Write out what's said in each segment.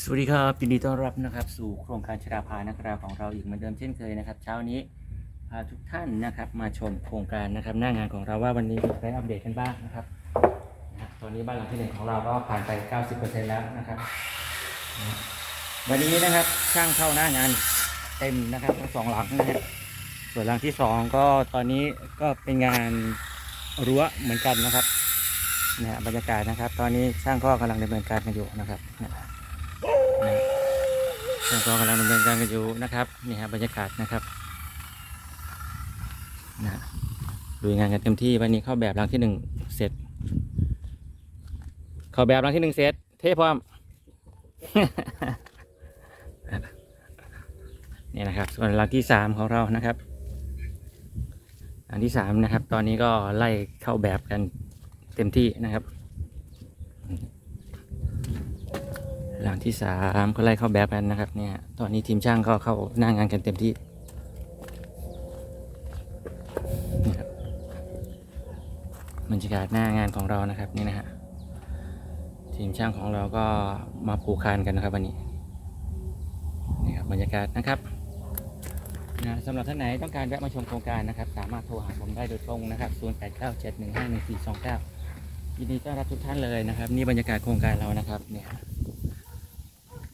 สวัสดีครับยินดีต้อนรับนะครับสู่โครงการชราภานักราของเราอีกเหมือนเดิมเช่นเคยนะครับ เช้านี้พาทุกท่านนะครับ มาชมโครงการนะครับหน้างานของเราว่าวันนี้มีอะไรอัปเดตกันบ้างนะครับนะตอนนี้บ้านหลังที่หนึ่งของเราก็ผ่านไป 90%แล้วนะครับ วันนี้นะครับช่างเข้าหน้างานเต็มนะครับทั้งสองหลังนะครับส่วนหลังที่สองก็ตอนนี้ก็เป็นงานรั้วเหมือนกันนะครับนะฮะบรรยากาศนะครับ ตอนนี้ช่างก็กำลังดำเนินการกันอยู่นะครับ นะนะทางกองกำลังดำเนินการกันอยู่นะครับนี่ฮะบรรยากาศนะครับนะฮะลุยงานกันเต็มที่วันนี้เข้าแบบรังที่หนึ่งเสร็จ เข้าแบบรังที่หนึ่งเสร็จ เทพร้อมนี่นะครับ ส่วนรังที่สามของเรานะครับรังที่สามนะครับ ตอนนี้ก็ไล่เข้าแบบกันเต็มที่นะครับ หลังที่สามก็ไล่เข้าแบบกันนะครับเนี่ย ตอนนี้ทีมช่างก็เข้าหน้างานกันเต็มที่นี่ครับบรรยากาศหน้างานของเรานะครับนี่นะฮะทีมช่างของเราก็มาปูคานกันนะครับวันนี้นี่ครับบรรยากาศนะครับนะสำหรับท่านไหนต้องการแวะมาชมโครงการนะครับ สามารถโทรหาผมได้โดยตรงนะครับ 0897151429 ยินดีต้อนรับทุกท่านเลยนะครับ นี่บรรยากาศโครงการเรานะครับเนี่ย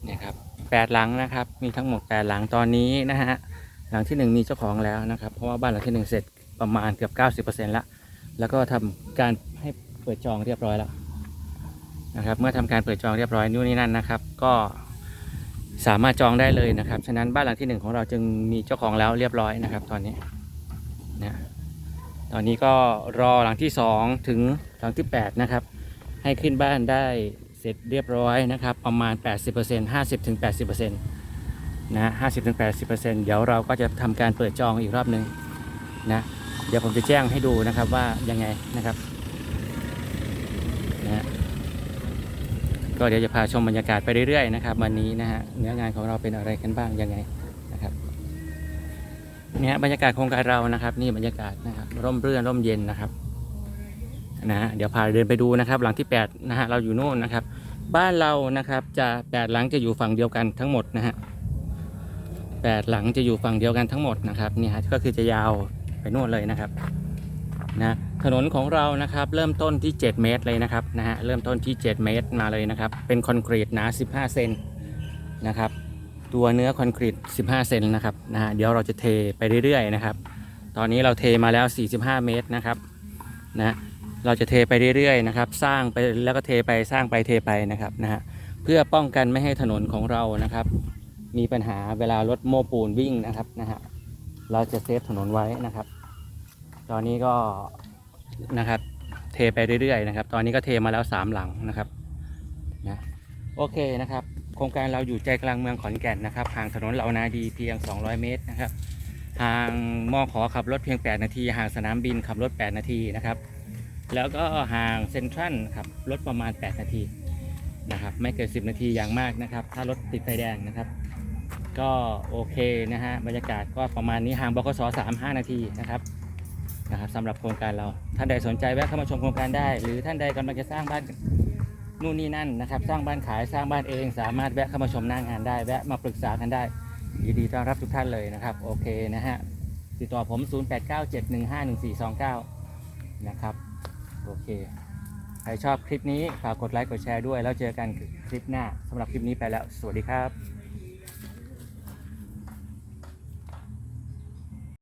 เนี่ยครับแปดหลังนะครับ มีทั้งหมดแปดหลังตอนนี้นะฮะหลังที่หนึ่งมีเจ้าของแล้วนะครับ เพราะว่าบ้านหลังที่หนึ่งเสร็จประมาณเกือบเก้าสิบเปอร์เซ็นต์ละแล้วก็ทำการให้เปิดจองเรียบร้อยแล้วนะครับ เมื่อทำการเปิดจองเรียบร้อยนู่นนี่นั่นนะครับ ก็สามารถจองได้เลยนะครับ ฉะนั้นบ้านหลังที่หนึ่งของเราจึงมีเจ้าของแล้วเรียบร้อยนะครับ ตอนนี้นะตอนนี้ก็รอหลังที่สองถึงหลังที่แปดนะครับ ให้ขึ้นบ้านได้ เสร็จเรียบร้อยนะครับ ประมาณ 80% 50-80%นะ50-80%เดี๋ยวเราก็จะทำการเปิดจองอีกรอบหนึ่งนะเดี๋ยวผมจะแจ้งให้ดูนะครับว่ายังไงนะครับนะก็เดี๋ยวจะพาชมบรรยากาศไปเรื่อยๆนะครับวันนี้นะฮะเนื้องานของเราเป็นอะไรกันบ้างยังไงนะครับเนี่ยบรรยากาศโครงการเรานะครับ นี่บรรยากาศนะครับร่มรื่นร่มเย็นนะครับ นะฮะเดี๋ยวพาเดินไปดูนะครับ หลังที่8นะฮะเราอยู่โน่นนะครับ บ้านเรานะครับจะแปดหลังจะอยู่ฝั่งเดียวกันทั้งหมดนะฮะแปดหลังจะอยู่ฝั่งเดียวกันทั้งหมดนะครับเนี่ยฮะก็คือจะยาวไปโน่นเลยนะครับนะถนนของเรานะครับเริ่มต้นที่ 7 เมตรเลยนะครับนะฮะเริ่มต้นที่ 7 เมตรมาเลยนะครับเป็นคอนกรีตหนา 15 เซนนะครับตัวเนื้อคอนกรีต 15 เซนนะครับนะฮะเดี๋ยวเราจะเทไปเรื่อยๆนะครับ ตอนนี้เราเทมาแล้ว 45 เมตรนะครับนะ เราจะเทไปเรื่อยๆนะครับ สร้างไปแล้วก็เทไปสร้างไปเทไปนะครับนะฮะเพื่อป้องกันไม่ให้ถนนของเรานะครับ มีปัญหาเวลารถโม้ปูนวิ่งนะครับนะฮะเราจะเซฟถนนไว้นะครับ ตอนนี้ก็นะครับเทไปเรื่อยๆนะครับ ตอนนี้ก็เทมาแล้วสามหลังนะครับนะโอเคนะครับ โครงการเราอยู่ใจกลางเมืองขอนแก่นนะครับห่างถนนเหล่านาดีเพียง 200 เมตรนะครับห่างมอขอขับรถเพียง 8 นาทีห่างสนามบินขับรถ 8 นาทีนะครับ แล้วก็ห่างเซ็นทรัลครับรถประมาณ 8 นาทีนะครับไม่เกิน10 นาทีอย่างมากนะครับ ถ้ารถติดไฟแดงนะครับ ก็โอเคนะฮะบรรยากาศก็ประมาณนี้ห่างบกส3 5 นาทีนะครับนะครับสำหรับโครงการเราท่านใดสนใจแวะเข้ามาชมโครงการได้ หรือท่านใดกำลังจะสร้างบ้านนู่นนี่นั่นนะครับ สร้างบ้านขายสร้างบ้านเองสามารถแวะเข้ามาชมหน้างานได้ แวะมาปรึกษากันได้ยินดีต้อนรับทุกท่านเลยนะครับ โอเคนะฮะติดต่อผม 0897151429 นะครับ โอเค ใครชอบคลิปนี้ ฝากกดไลค์ กดแชร์ด้วย แล้วเจอกันคลิปหน้าสำหรับคลิปนี้ไปแล้ว สวัสดีครับ